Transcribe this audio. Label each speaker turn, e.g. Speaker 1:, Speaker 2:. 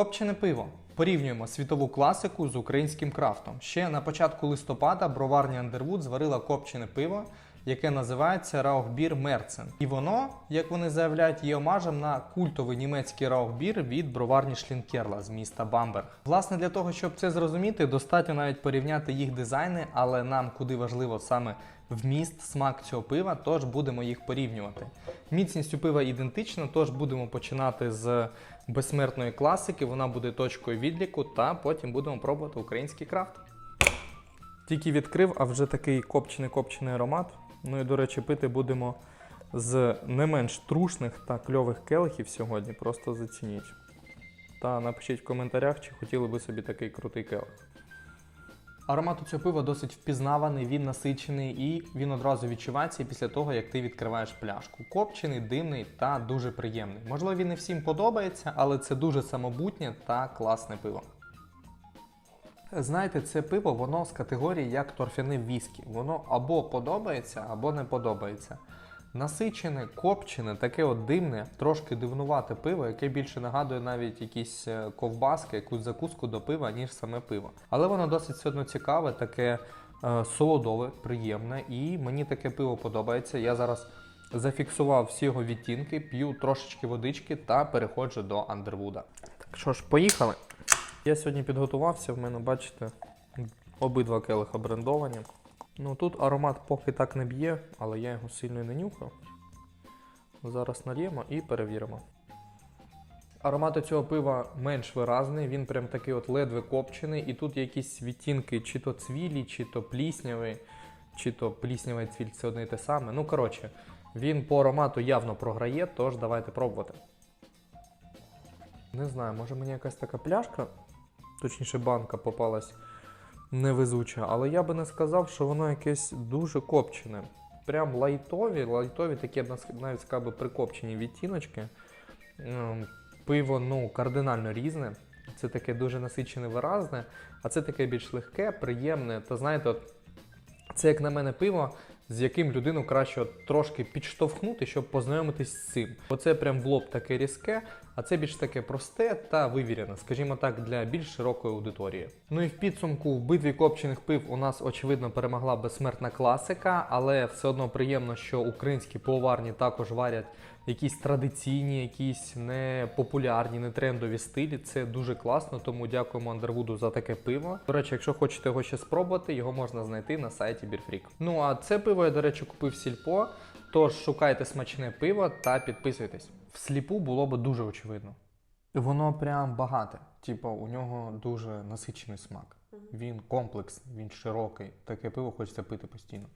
Speaker 1: Копчене пиво. Порівнюємо світову класику з українським крафтом. Ще на початку листопада броварня Underwood зварила копчене пиво, яке називається Раухбір Мерцен. І воно, як вони заявляють, є омажем на культовий німецький раухбір від броварні Шлінкерла з міста Бамберг. Власне, для того, щоб це зрозуміти, достатньо навіть порівняти їх дизайни, але нам куди важливо саме вміст, смак цього пива, тож будемо їх порівнювати. Міцність у пива ідентична, тож будемо починати з безсмертної класики. Вона буде точкою відліку, та потім будемо пробувати український крафт. Тільки відкрив, а вже такий копчений-копчений аромат. Ну і, до речі, пити будемо з не менш трушних та кльових келихів сьогодні. Просто зацініть. Та напишіть в коментарях, чи хотіли би собі такий крутий келих. Аромат у цього пива досить впізнаваний, він насичений і він одразу відчувається після того, як ти відкриваєш пляшку. Копчений, димний та дуже приємний. Можливо, він не всім подобається, але це дуже самобутнє та класне пиво. Знаєте, це пиво, воно з категорії як торфяне віскі. Воно або подобається, або не подобається. Насичене, копчене, таке от димне, трошки дивнувате пиво, яке більше нагадує навіть якісь е, ковбаски, якусь закуску до пива, ніж саме пиво. Але воно досить все одно цікаве, таке е, солодове, приємне, і мені таке пиво подобається. Я зараз зафіксував всі його відтінки, п'ю трошечки водички та переходжу до Андервуда. Так що ж, поїхали. Я сьогодні підготувався, в мене, бачите, обидва келиха брендовані. Ну тут аромат поки так не б'є, але я його сильно не нюхав. Зараз нальємо і перевіримо. Аромат у цього пива менш виразний, він прям такий от ледве копчений, і тут якісь відтінки чи то цвілі, чи то пліснявий, чи то пліснявий цвіль це одне і те саме. Ну, коротше, він по аромату явно програє, тож давайте пробувати. Не знаю, може мені якась така пляшка, точніше банка попалась невезуча, але я би не сказав, що воно якесь дуже копчене. Прям лайтові, лайтові такі навіть сказав би прикопчені відтіночки. Ем, Пиво ну, кардинально різне. Це таке дуже насичене, виразне, а це таке більш легке, приємне. Та знаєте, от, це як на мене пиво, з яким людину краще трошки підштовхнути, щоб познайомитись з цим. Бо це прям в лоб таке різке, а це більш таке просте та вивірене, скажімо так, для більш широкої аудиторії. Ну і в підсумку в битві копчених пив у нас очевидно перемогла безсмертна класика, але все одно приємно, що українські поварні також варять якісь традиційні, якісь не популярні, не трендові стилі. Це дуже класно, тому дякуємо Андервуду за таке пиво. До речі, якщо хочете його ще спробувати, його можна знайти на сайті Бірфрік. Ну а це пиво я, до речі, купив сільпо. Тож шукайте смачне пиво та підписуйтесь. Всліпу було би дуже очевидно. Воно прям багате. Типу, у нього дуже насичений смак. Він комплексний, він широкий. Таке пиво хочеться пити постійно.